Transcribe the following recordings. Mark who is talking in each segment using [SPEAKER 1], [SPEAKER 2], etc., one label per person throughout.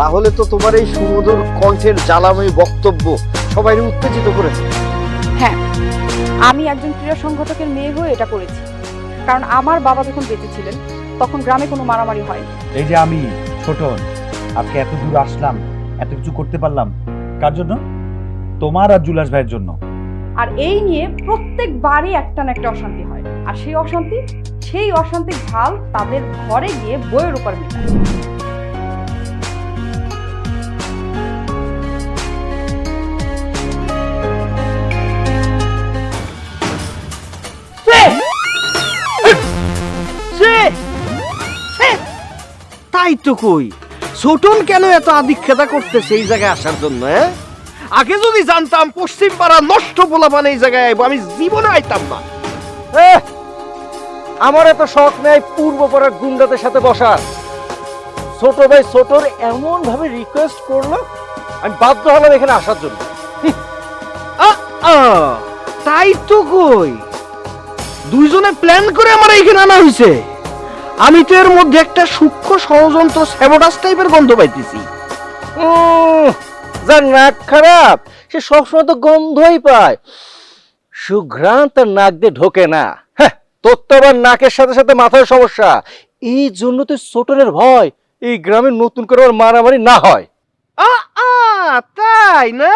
[SPEAKER 1] তাহলে তো তোমার এই সুমধুর কণ্ঠের জ্বালাময়ী বক্তব্য সবাই উত্তেজিত করেছে।
[SPEAKER 2] হ্যাঁ আমি একজন ক্রীড়া সংগঠকের মেয়ে হয়ে এটা করেছি। কারণ আমার বাবা যখন বেঁচে ছিলেন তখন গ্রামে কোনো মারামারি হয়নি।
[SPEAKER 3] এই যে আমি ছোট আজকে এত দূর আসলাম এত কিছু করতে পারলাম কার জন্য? তোমার আর জুলাস ভাইয়ের জন্য।
[SPEAKER 2] আর এই নিয়ে প্রত্যেকবারই একটা না একটা অশান্তি হয়। আর সেই অশান্তি সেই অশান্তির ঝাল তাদের ঘরে গিয়ে বইয়ের উপর মেটায়।
[SPEAKER 1] তাই তো কই? ছোটন কেন এত আদিক্ষেতা করতেছে এই জায়গায় আসার জন্য হ্যাঁ? আগে যদি জানতাম পশ্চিম পাড়া নষ্ট বলা মানে এই জায়গায় আইবো, আমি জীবনে আইতাম না। আমার এত শখ নেই পূর্ব পাড়ার গুন্ডাদের সাথে বসার। ছোট ভাই ছোটর এমন ভাবে রিকোয়েস্ট করল আমি বাধ্য হলাম এখানে আসার জন্য। তাই তো কই। দুইজনে প্ল্যান করে আমার এখানে আনা হয়েছে আমি তো এর মধ্যে একটা সূক্ষ্ম ষড়যন্ত্র স্যাবোটাস টাইপের গন্ধ পাইতেছি। যার নাক খারাপ সে সবসময় তো গন্ধই পায়। সুঘ্রাণ তার নাক দিয়ে ঢোকে না। হ্যাঁ তোর তো আবার নাকের সাথে সাথে মাথার সমস্যা। এই জন্য তো ছোটনের ভয় এই গ্রামে নতুন করে মারামারি না হয়। আ আ তাই না?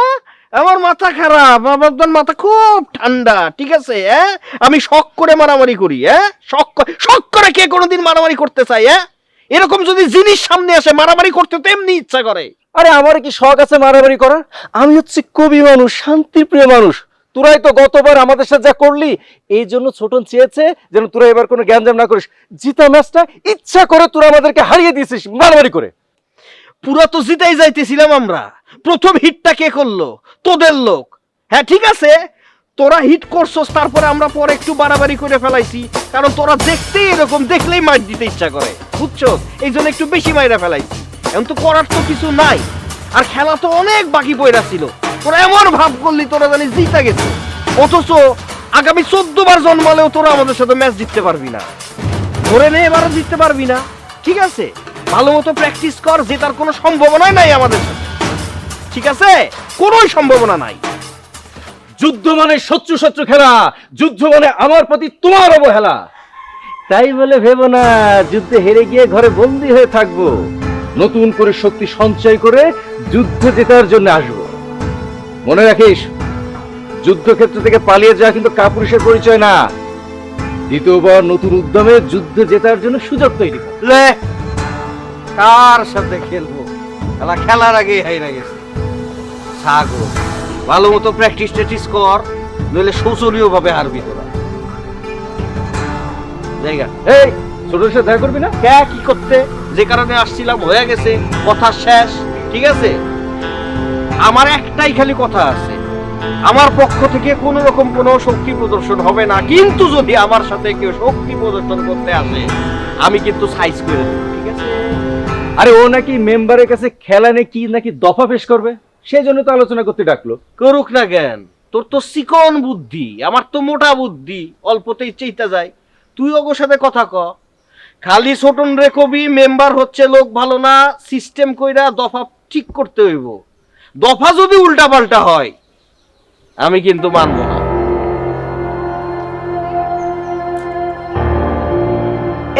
[SPEAKER 1] আমার মাথা খারাপ, আমার তো মাথা খুব ঠান্ডা, ঠিক আছে হ্যাঁ? আমি শখ করে মারামারি করি হ্যাঁ? শখ করে শখ করে কে কোনোদিন মারামারি করতে চাই হ্যাঁ? এরকম যদি জিনিস সামনে আসে, মারামারি করতে তো এমনি ইচ্ছা করে। আরে, আমার কি শখ আছে মারামারি করার? আমি হচ্ছে কবি মানুষ, শান্তিপ্রিয় মানুষ। তোরাই তো গতবার আমাদের সাথে যা করলি, এই জন্য ছোটন চেয়েছে যেন তোরা এবার কোনো জ্ঞানজাম না করিস। জিতা ম্যাচটা ইচ্ছা করে তোরা আমাদেরকে হারিয়ে দিয়েছিস, মারামারি করে। পুরা তো জিতাই যাইতেছিলাম আমরা। প্রথম হিটটা কে করল? তোদের লোক। হ্যাঁ ঠিক আছে? তোরা হিট করছস, তারপরে আমরা পরে একটু বাড়াবাড়ি করে ফেলাইছি। কারণ তোরা দেখতেই এরকম, দেখলেই মার দিতে ইচ্ছা করে। বুঝছ এই জন্য একটু বেশি মাইরা ফেলাইছি। এখন তো করার তো কিছু নাই। আর খেলা তো অনেক বাকি পয়রা ছিল। তোরা এমন ভাব করলি, তোরা জানিস জিতা গেছে। অথচ আগামী চোদ্দ বার জন্মালেও তোরা আমাদের সাথে ম্যাচ জিততে পারবি না। ধরে নে, এবারও জিততে পারবি না। ঠিক আছে? ভালো মতো প্র্যাকটিস কর জেতার কোনো সম্ভাবনাই নাই আমাদের ঠিক আছে? কোনোই সম্ভাবনা নাই।
[SPEAKER 4] যুদ্ধ মানে শত্রু শত্রু খেলা, যুদ্ধ মানে আমার প্রতি তোমার অবহেলা।
[SPEAKER 1] তাই বলে ভেবো না, যুদ্ধে হেরে গিয়ে ঘরে বন্দি হয়ে থাকব।
[SPEAKER 4] নতুন করে শক্তি সঞ্চয় করে যুদ্ধ জেতার জন্য আসব। মনে রাখিস, যুদ্ধক্ষেত্র থেকে পালিয়ে যাওয়া কিন্তু কাপুরুষের পরিচয় না। দ্বিতীয়বার নতুন উদ্যমে যুদ্ধ জেতার জন্য সুযোগ তৈরি কর
[SPEAKER 1] সাথে খেলব? খেলা খেলার আগেই হাইরা গেছে। ছাগল ভালো মতো প্র্যাকটিস ট্যাকটিস কর নইলে শোচনীয় ভাবে হারবি তোরা। জায়গা।
[SPEAKER 4] এই ছোটর সাথে দেখা করবি না?
[SPEAKER 1] কে কি করতে? যে কারণে আসছিলাম হয়ে গেছে কথা শেষ ঠিক আছে? আমার একটাই খালি কথা আছে। আমার পক্ষ থেকে কোনো রকম কোনো শক্তি প্রদর্শন হবে না কিন্তু যদি আমার সাথে কেউ শক্তি প্রদর্শন করতে আসে আমি কিন্তু সাইজ করে দেবো ঠিক আছে?
[SPEAKER 4] আরে ও নাকি মেম্বারের কাছে খেলা নিয়ে কি নাকি দফা পেশ করবে? সেই জন্য তো আলোচনা করতে ডাকলো।
[SPEAKER 1] করুক না জ্ঞান তোর তো চিকন বুদ্ধি আমার তো মোটা বুদ্ধি অল্পতেই চেইতা যায়। তুই ওগোর সাথে কথা ক। খালি ছোটন রে কবি মেম্বার হচ্ছে লোক ভালো না সিস্টেম কইরা দফা ঠিক করতে হইব। দফা যদি উল্টা পাল্টা হয় আমি কিন্তু মানবো না।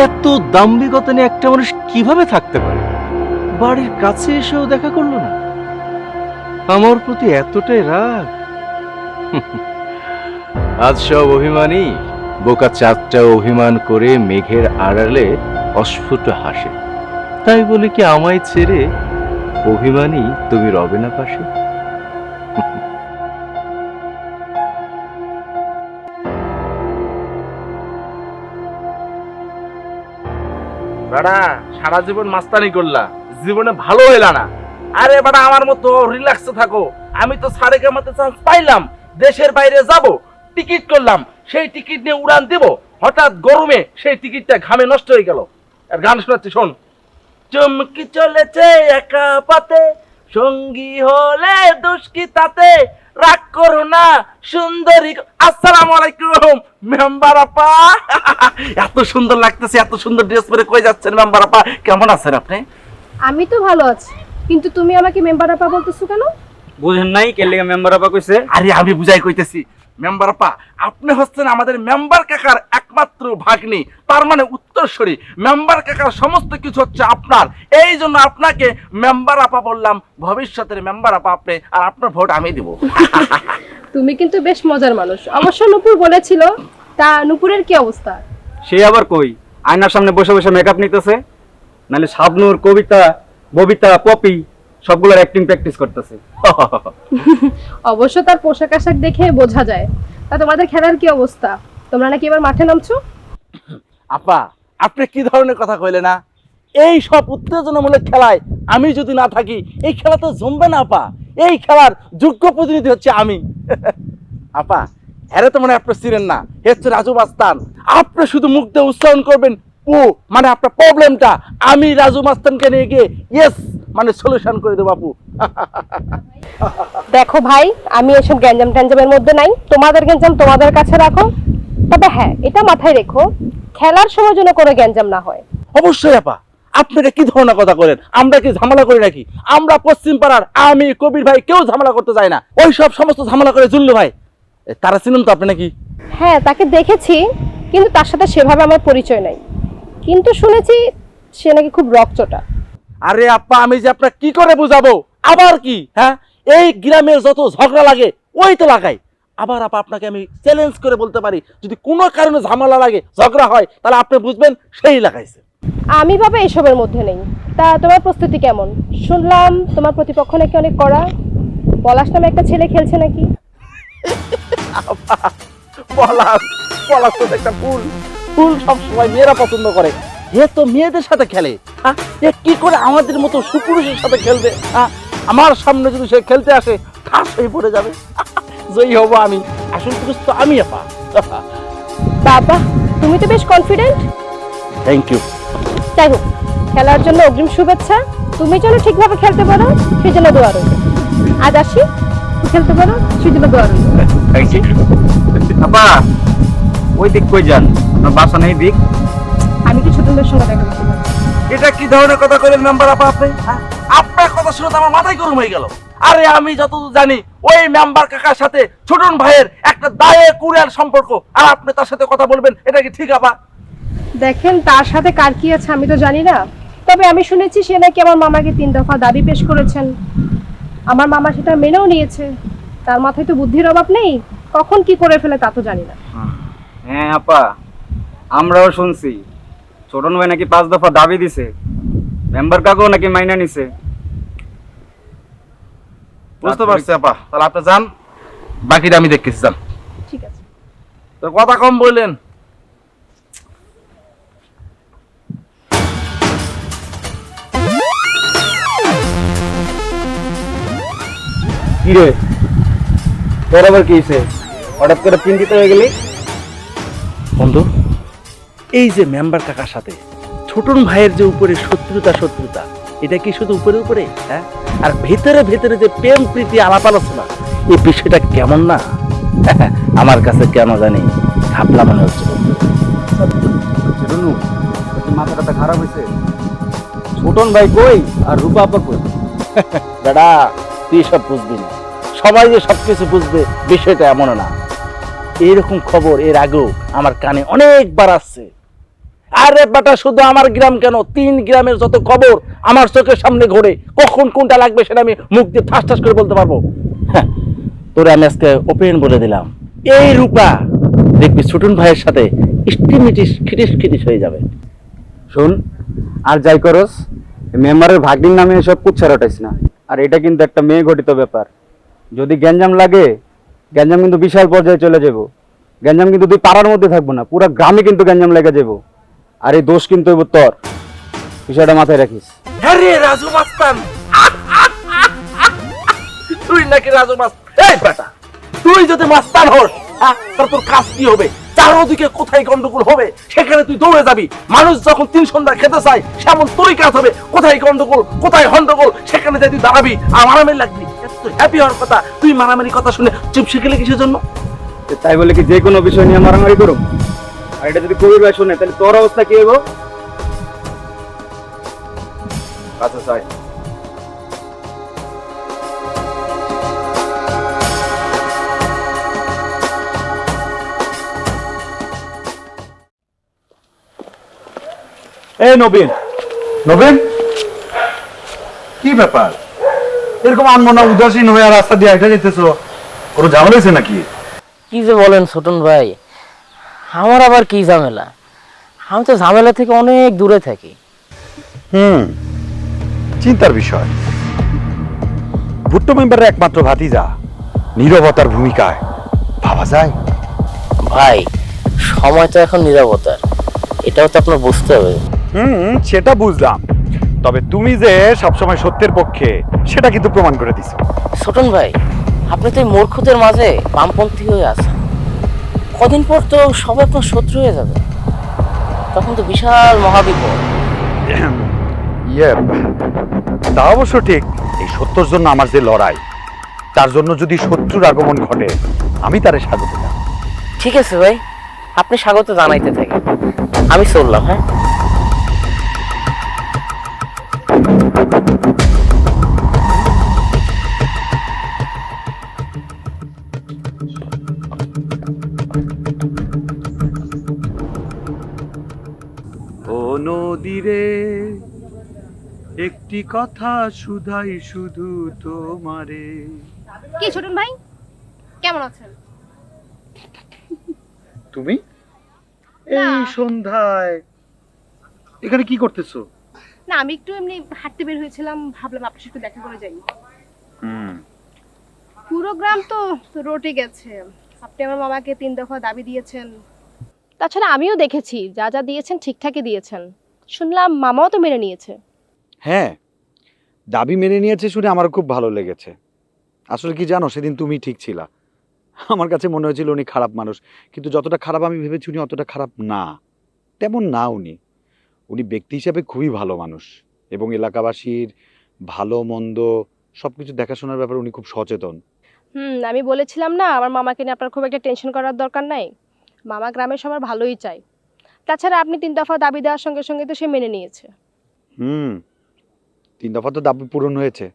[SPEAKER 4] এত দাম্ভিকতা নিয়ে একটা মানুষ কীভাবে থাকতে পারে? বাড়ির কাছে এসেও দেখা করল না। আমার প্রতি এতটাই রাগ। আজ সব অভিমানী বোকা চাঁদটা অভিমান করে মেঘের আড়ালে অস্ফুট হাসে। তাই বলে কি আমায় ছেড়ে অভিমানী তুমি রবে না পাশে?
[SPEAKER 5] বেড়া সারা জীবন মাস্তানি করলা। জীবনে ভালো হইলা না। আরে বেড়া আমার মতো রিল্যাক্সে থাকো। আমি তো সারে কামাতে চান্স পাইলাম। দেশের বাইরে যাব, টিকিট করলাম। সেই টিকিট নিয়ে উড়ান দেব। হঠাৎ গরমে সেই টিকিটটা ঘামে নষ্ট হয়ে গেল। আর গান শোনাচ্ছি, শোন। চমকি চলেছে একা পাতে, সঙ্গী হলে দুষ্কি তাতে? রাগ করো না, সুন্দরী। আসসালামু আলাইকুম, মেম্বার আপা। এত সুন্দর লাগতেছে, এত সুন্দর ড্রেস পরে কই যাচ্ছেন, মেম্বার আপা? কেমন আছেন আপনি?
[SPEAKER 6] আমি তো ভালো আছি কিন্তু তুমি আমাকে মেম্বার আপা বলতেছো কেন?
[SPEAKER 7] বুঝেন নাই কে লেগে মেম্বার আপা কইছে?
[SPEAKER 5] আরে আমি বুঝাই কইতেছি মেম্বার আপা আপনি হচ্ছেন আমাদের মেম্বার কাকার একমাত্র ভাগ্নি তার মানে উত্তরসূরি। মেম্বার কাকার সমস্ত কিছু হচ্ছে আপনার। এই জন্য আপনাকে মেম্বার আপা বললাম ভবিষ্যতের মেম্বার আপা আপনি আর আপনার ভোট আমি দিব।
[SPEAKER 6] তুমি কিন্তু বেশ মজার মানুষ। অবশ্য নুপুর বলেছিল তা নুপুরের কি অবস্থা?
[SPEAKER 7] সে আবার কই? আয়নার সামনে বসে বসে মেকআপ নিতেছে? নালে শাবনুর কবিতা ববিতা পপি সবগুলোর অ্যাক্টিং প্র্যাকটিস করতেছে।
[SPEAKER 6] অবশ্য তার পোশাক আশাক দেখে বোঝা যায়। তা তোমাদের খেলার কি অবস্থা? তোমরা নাকি এবার মাঠে নামছো?
[SPEAKER 5] আপা আপনি কি ধরনের কথা কইলে না এই সব উত্তেজনামূলক খেলায় আমি যদি না থাকি এই খেলা তো জমবে না আপা। এই খেলার যোগ্য প্রতিনিধি হচ্ছে আমি। আপা হ্যারে তো মানে আপনি ছিলেন না। হচ্ছে রাজু মাস্তান আপনি শুধু মুখ দিয়ে উচ্চারণ করবেন ও মানে আপনার প্রবলেমটা আমি রাজু মাস্তানকে নিয়ে গিয়ে ইয়েস মানে সলিউশন করে দেবো আপু।
[SPEAKER 6] দেখো ভাই আমি এসব গ্যাঞ্জাম ট্যাঞ্জামের মধ্যে নাই। তোমাদের গ্যাঞ্জাম তোমাদের কাছে রাখো। তবে হ্যাঁ এটা মাথায় রেখো খেলার সময় যেন কোনো গ্যাঞ্জাম না হয়।
[SPEAKER 5] অবশ্যই আপা আপনারা কি ধরনের কথা বলেন আমরা কি ঝামেলা করি নাকি? আমরা পশ্চিম পাড়ার আমি কবির ভাই কেউ ঝামেলা করতে চাই না। ওই সব সমস্ত ঝামেলা করে জুল্লু ভাই। তারা চিনুন তো আপনি নাকি?
[SPEAKER 6] হ্যাঁ তাকে দেখেছি কিন্তু তার সাথে সেভাবে আমার পরিচয় নাই। কিন্তু শুনেছি সে নাকি খুব রকচটা
[SPEAKER 5] আরে আপা আমি যে আপনার কি করে বুঝাবো? আবার কি হ্যাঁ? এই গ্রামের যত ঝগড়া লাগে ওই তো লাগাই। আবার আপা আপনাকে আমি চ্যালেঞ্জ করে বলতে পারি যদি কোনো কারণে ঝামেলা লাগে ঝগড়া হয় তাহলে আপনি বুঝবেন সেই লাগাইছে।
[SPEAKER 6] আমি বাবা এসবের মধ্যে নেই। তা তোমার প্রস্তুতি কেমন? শুনলাম তোমার প্রতিপক্ষ নাকি অনেক কড়া। পলাশ নামে একটা ছেলে খেলছে নাকি?
[SPEAKER 5] পলাশ পলাশ তো একটা ফুল ফুল সবসময় মেয়েরা পছন্দ করে। এ তো মেয়েদের সাথে খেলে হ্যাঁ কি করে আমাদের মতো সুপুরুষের সাথে খেলবে হ্যাঁ আমার সামনে যদি সে খেলতে আসে ঠাস হয়ে পড়ে যাবে। জয়ী হব আমি। আসল পুরুষ তো আমি আপা।
[SPEAKER 6] বাবা তুমি তো বেশ কনফিডেন্ট
[SPEAKER 5] থ্যাংক ইউ
[SPEAKER 6] যাই হোক খেলার জন্য অগ্রিম শুভেচ্ছা। তুমি যেন ঠিকভাবে খেলতে পারো সেই জন্য দোয়া রইল। আজ আসি খেলতে পারো সেই জন্য দোয়া রইল।
[SPEAKER 7] আপা ওই দিক কই যান? আপনার বাসা নেই দিক
[SPEAKER 6] আমি কি ছোটদের সঙ্গে দেখা করতে পারি
[SPEAKER 5] এটা কি ধরনের কথা কইলেন মেম্বার আপা আপনি? হ্যাঁ? আপনার কথা শুনে তো আমার মাথায় গরম হয়ে গেল। আরে আমি জানি ওই মেম্বার কাকার সাথে ছোটন ভাইয়ের একটা দায়ে কুড়ার সম্পর্ক। আর আপনি তার সাথে কথা বলবেন এটা কি ঠিক আপা?
[SPEAKER 6] দেখেন তার সাথে কার কি আছে আমি তো জানি না। তবে আমি শুনেছি সে নাকি আমার মামাকে তিন দফা দাবি পেশ করেছেন। আমার মামা সেটা মেনেও নিয়েছে। তার মাথায় তো বুদ্ধির অভাব নেই। কখন কি করে ফেলে তা তো জানি না।
[SPEAKER 7] হ্যাঁ আপা। আমরাও শুনছি। ছোটন ভাই নাকি পাঁচ দফা দাবি দিছে। মেম্বার কাকু নাকি মাইনা নিছে।
[SPEAKER 5] বুঝতে পারছি আপা। তাহলে আপনি যান। বাকিটা আমি দেখতেছি যান।
[SPEAKER 6] ঠিক আছে।
[SPEAKER 5] তো কথা কম বললেন।
[SPEAKER 7] কি রে? তোর আবার কি হয়েছে হঠাৎ করে চিন্তিত হয়ে গেলি?
[SPEAKER 5] বন্ধু এই যে মেম্বার কাকার সাথে ছোটন ভাইয়ের যে উপরে শত্রুতা শত্রুতা এটা কি শুধু উপরে উপরে? হ্যাঁ? আর ভেতরে ভেতরে যে প্রেম প্রীতি আলাপ আলোচনা এই বিষয়টা কেমন না? আমার কাছে কেন জানি ভাবলা মনে হচ্ছে।
[SPEAKER 7] রুনু মাথা টাথা খারাপ হয়েছে। ছোটন ভাই কই আর রূপা আপা কই?
[SPEAKER 5] দাদা তুই সব বুঝবি না। সবাই যে সবকিছু বুঝবে বিষয়টা এমন না। এইরকম খবর এর আগেও আমার কানে অনেকবার আসছে। আরে বেটা শুধু আমার গ্রাম কেন? তিন গ্রামের যত খবর আমার চোখের সামনে ঘোরে কখন কোনটা লাগবে সেটা আমি মুখ দিয়ে ঠাস ঠাস করে বলতে পারব? হ্যাঁ, তোরে আমি আজকে ওপেন বলে দিলাম। এই রূপা দেখবি ছুটুন ভাইয়ের সাথে ইস্টিমিটিস খিটিস খিটিস হয়ে যাবে।
[SPEAKER 7] শোন আর যাই করস মেম্বারের ভাগ্নির নামে এসব কুচ্ছা রটাইস না। আর এটা কিন্তু একটা মেয়ে ঘটিত ব্যাপার। যদি গ্যাঞ্জাম লাগে গ্যাঞ্জাম কিন্তু বিশাল পর্যায়ে চলে যাব। গ্যাঞ্জাম কিন্তু তুই পাড়ার মধ্যে থাকব না পুরো গ্রামে কিন্তু গ্যাঞ্জাম লেগে যাব। আর এই দোষ কিন্তু তোর। বিষয়টা মাথায় রাখিস।
[SPEAKER 5] আরে রাজু মাস্তান। তুই নাকি রাজু মাস্তান? এই বেটা তুই যদি মাস্তান হস হ্যাঁ, তোর কাজ কি হবে? চারোদিকে কোথায় গন্ডগোল হবে? সেখানে তুই দৌড়ে যাবি। মানুষ যখন তিন সন্ধ্যা খেতে চায় সেমন তোরই কাজ হবে। কোথায় গন্ডগোল কোথায় হন্ডগোল সেখানে যাই তুই দাঁড়াবি আর মারামারি লাগবি। এত হ্যাপি হওয়ার কথা। তুই মারামারি কথা শুনে চুপ শিখে কিসের জন্য?
[SPEAKER 7] তাই বলে কি যে কোনো বিষয় নিয়ে মারামারি করো আর এটা যদি কবির ভাই শোনে তাহলে তোর অবস্থা কি হব আচ্ছা সাই
[SPEAKER 3] এই নবীন নবীন? কি ব্যাপার? এরকম আনমনা উদাসীন হয়ে রাস্তা দিয়ে আইটা যেতেছো ওর ঝামেলা নাকি?
[SPEAKER 8] কি যে বলেন ছোটন ভাই। আমার আবার কি ঝামেলা? আমি তো ঝামেলা থেকে অনেক দূরে থাকি।
[SPEAKER 3] হুম চিন্তার বিষয়। ভুট্টো মেম্বারের একমাত্র ভাতিজা নীরবতার ভূমিকায়। ভাবা যায়?
[SPEAKER 8] ভাই সময় তো এখন নিরাপত্তার এটাও তো আপনার বুঝতে হবে।
[SPEAKER 3] হুম সেটা বুঝলাম। তবে তুমি যে সবসময় সত্যের পক্ষে সেটা কিন্তু প্রমাণ করে দিছো।
[SPEAKER 8] ছোটন ভাই আপনি তো এই মূর্খদের মাঝে বামপন্থী হয়ে আছেন। কদিন পর তো সবাই আপনার শত্রু হয়ে যাবে। তখন তো বিশাল মহাবিপদ।
[SPEAKER 3] ইয়ে তা অবশ্য ঠিক। এই সত্যর জন্য আমার যে লড়াই তার জন্য যদি শত্রুর আগমন ঘটে আমি তারে স্বাগত জানাই।
[SPEAKER 8] ঠিক আছে ভাই আপনি স্বাগত জানাইতে থাকেন। আমি চললাম হ্যাঁ?
[SPEAKER 3] নদীরে। একটি কথা শুধাই শুধু তোমারে।
[SPEAKER 6] কি ছোটন ভাই? কেমন আছেন?
[SPEAKER 3] তুমি? এই সন্ধ্যায়। এখানে কি করতেছো?
[SPEAKER 6] না আমি একটু এমনি হাঁটতে বের হয়েছিলাম ভাবলাম আপনার সাথে দেখা করে যাই।
[SPEAKER 3] হুম।
[SPEAKER 6] পুরো গ্রাম তো রটে গেছে। আপনি আমার মামাকে তিন দফা দাবি দিয়েছেন। তাছাড়া আমিও দেখেছি যা যা দিয়েছেন ঠিকঠাকই দিয়েছেন। শুনলাম মামাও তো মেনে নিয়েছে।
[SPEAKER 3] হ্যাঁ দাবি মেনে নিয়েছে শুনে আমার খুব ভালো লেগেছে। আসলে কি জানো সেদিন তুমি ঠিক ছিলা। আমার কাছে মনে হয়েছিল উনি খারাপ মানুষ কিন্তু যতটা খারাপ আমি ভেবেছি উনি অতটা খারাপ না তেমন না উনি। উনি ব্যক্তি হিসাবে খুবই ভালো মানুষ এবং এলাকাবাসীর ভালো মন্দ সব কিছু দেখাশোনার ব্যাপারে উনি খুব সচেতন।
[SPEAKER 6] হুম আমি বলেছিলাম না আমার মামাকে নিয়ে আপনার খুব একটা টেনশন করার দরকার নাই? মামা গ্রামের সবার ভালোই চাই তাছাড়া আপনি তিন দফা দাবি দেওয়ার সঙ্গে সঙ্গে তো সে মেনে নিয়েছে।
[SPEAKER 3] হুম তিন দফা তো দাবি পূরণ হয়েছে।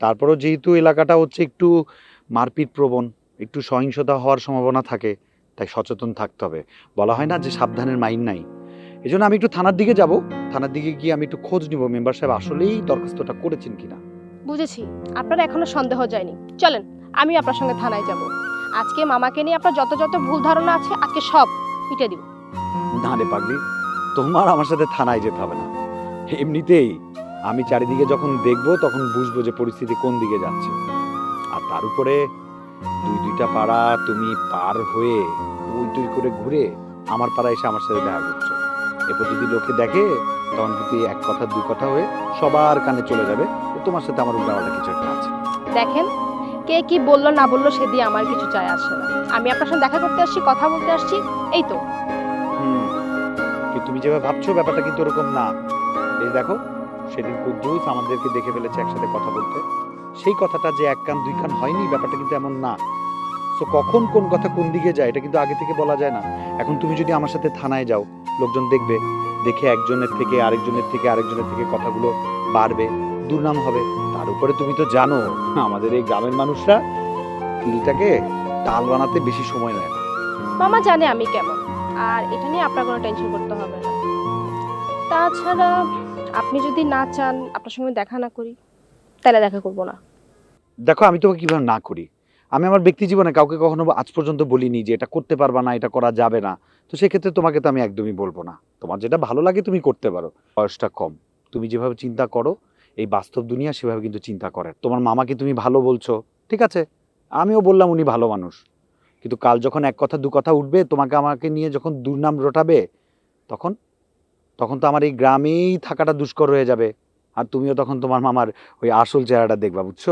[SPEAKER 3] তারপরও যেহেতু এলাকাটা হচ্ছে একটু মারপিট প্রবণ একটু সহিংসতা হওয়ার সম্ভাবনা থাকে তাই সচেতন থাকতে হবে। বলা হয় না যে সাবধানের মাইন নাই। এই জন্য আমি একটু থানার দিকে যাব। থানার দিকে গিয়ে আমি একটু খোঁজ নিব মেম্বার সাহেব আসলেই দরখাস্তটা করেছেন কিনা।
[SPEAKER 6] বুঝেছি আপনার এখনও সন্দেহ যায়নি। চলেন আমি আপনার সঙ্গে থানায় যাব। আজকে মামাকে নিয়ে আপনার যত যত ভুল ধারণা আছে আজকে সব মিটে দিব।
[SPEAKER 3] না রে পাগলি তোমার আমার সাথে থানায় যেতে হবে না। এমনিতেই আমি চারিদিকে যখন দেখব তখন বুঝব যে পরিস্থিতি কোন দিকে যাচ্ছে। আর তার উপরে দুই দুইটা পাড়া তুমি পার হয়ে উই তুই করে ঘুরে আমার পাড়া এসে আমার সাথে দেখা করছ। এরপর যদি লোকে দেখে তখন কিন্তু এক কথা দুই কথা হয়ে সবার কানে চলে যাবে তোমার সাথে আমার উল্টাপাল্টা কিছু একটা আছে।
[SPEAKER 6] দেখেন কে কি বলল, না বলল, সে দিয়ে আমার কিছু চায় আসে না। আমি আপনার সঙ্গে দেখা করতে আসছি, কথা বলতে আসছি, এই তো।
[SPEAKER 3] তুমি যেভাবে ভাবছ, ব্যাপারটা কিন্তু ওরকম না। এই দেখো, সেদিন কুদ্দুস আমাদেরকে দেখে ফেলেছে একসাথে কথা বলতে। সেই কথাটা যে এক কান, দুই কান হয়নি, ব্যাপারটা কিন্তু এমন না। তো কখন কোন কথা কোন দিকে যায়, এটা কিন্তু আগে থেকে বলা যায় না। এখন তুমি যদি আমার সাথে থানায় যাও, লোকজন দেখবে, দেখে একজনের থেকে আরেকজনের থেকে আরেকজনের থেকে কথাগুলো বাড়বে। দুর্নাম হবে। তার উপরে তুমি তো জানো আমাদের এই গ্রামের মানুষরা তিলটাকে তাল বানাতে বেশি সময় নেয় না।
[SPEAKER 6] মামা জানে আমি কেমন আর এটা নিয়ে আপনার কোনো টেনশন করতে হবে না। তাছাড়া আপনি যদি না চান আপনার সঙ্গে দেখা না করি তাহলে দেখা করব না।
[SPEAKER 3] দেখো আমি তোমাকে কীভাবে না করি? আমি আমার ব্যক্তি জীবনে কাউকে কখনো আজ পর্যন্ত বলিনি যে এটা করতে পারবা না এটা করা যাবে না। তো সেক্ষেত্রে তোমাকে তো আমি একদমই বলব না। তোমার যেটা ভালো লাগে তুমি করতে পারো। বয়সটা কম। তুমি যেভাবে চিন্তা করো এই বাস্তব দুনিয়া সেভাবে কিন্তু চিন্তা করে। তোমার মামাকে তুমি ভালো বলছো ঠিক আছে? আমিও বললাম উনি ভালো মানুষ। কিন্তু কাল যখন এক কথা দু কথা উঠবে তোমাকে আমাকে নিয়ে যখন দুর্নাম রটাবে তখন তখন তো আমার এই গ্রামেই থাকাটা দুষ্কর হয়ে যাবে। আর তুমিও তখন তোমার মামার ওই আসল চেহারাটা দেখবা বুঝছ?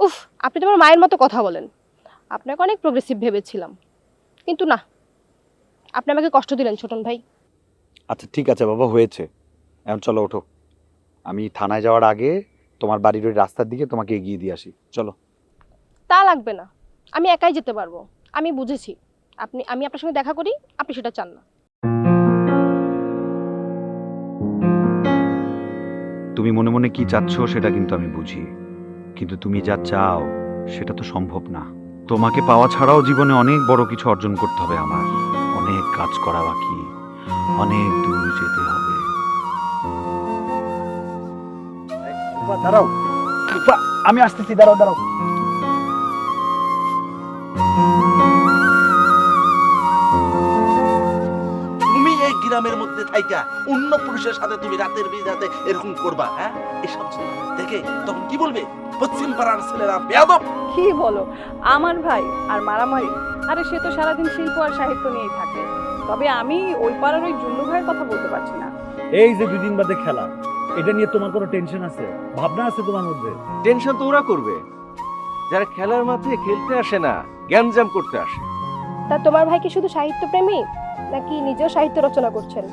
[SPEAKER 6] উফ আপনি তোমার মায়ের মতো কথা বলেন। আপনাকে অনেক প্রোগ্রেসিভ ভেবেছিলাম। কিন্তু না আপনি আমাকে কষ্ট দিলেন ছোটন ভাই।
[SPEAKER 3] আচ্ছা ঠিক আছে বাবা হয়েছে। এখন চলো ওঠো। আমি থানায় যাওয়ার আগে তোমার বাড়ির ওই রাস্তার দিকে তোমাকে এগিয়ে দিয়ে আসি। চলো।
[SPEAKER 6] তা লাগবে না। আমি একাই যেতে পারব। আমি বুঝেছি। আপনি আমি আপনার সঙ্গে দেখা করি আপনি সেটা চান না।
[SPEAKER 3] তুমি মনে মনে কি চাচ্ছ সেটা কিন্তু আমি বুঝি। কিন্তু তুমি যা চাও সেটা তো সম্ভব না। তোমাকে পাওয়া ছাড়াও জীবনে অনেক বড় কিছু অর্জন করতে হবে আমার। অনেক কাজ করা বাকি। অনেক দূর যেতে হবে।
[SPEAKER 9] রূপা দাঁড়াও। রূপা আমি আসতেছি দাঁড়াও দাঁড়াও।
[SPEAKER 5] তুমি এই গ্রামের মধ্যে থাইকা অন্য পুরুষের সাথে তুমি রাতের বিরাতে এরকম করবা হ্যাঁ? এসব দেখে তখন কি বলবে? পশ্চিম পাড়ার ছেলেরা বেয়াদব।
[SPEAKER 2] কি বলো? আমার ভাই আর মারামারি। আরে সে তো সারাদিন শিল্প আর সাহিত্য নিয়েই থাকে। তবে আমি ওই পাড়ার ওই জুল্লু ভাইয়ের কথা বলতে পারছি না।
[SPEAKER 3] এই যে দুদিন বাদে খেলা। এটা নিয়ে তোমার কোনো টেনশন আছে? ভাবনা আছে তোমার মধ্যে?
[SPEAKER 10] টেনশন তো ওরা করবে। যারা খেলার মাঠে খেলতে আসে না গ্যাঞ্জাম করতে আসে।
[SPEAKER 6] তা তোমার ভাই কি শুধু সাহিত্য প্রেমী নাকি নিজেও সাহিত্য রচনা করছেন?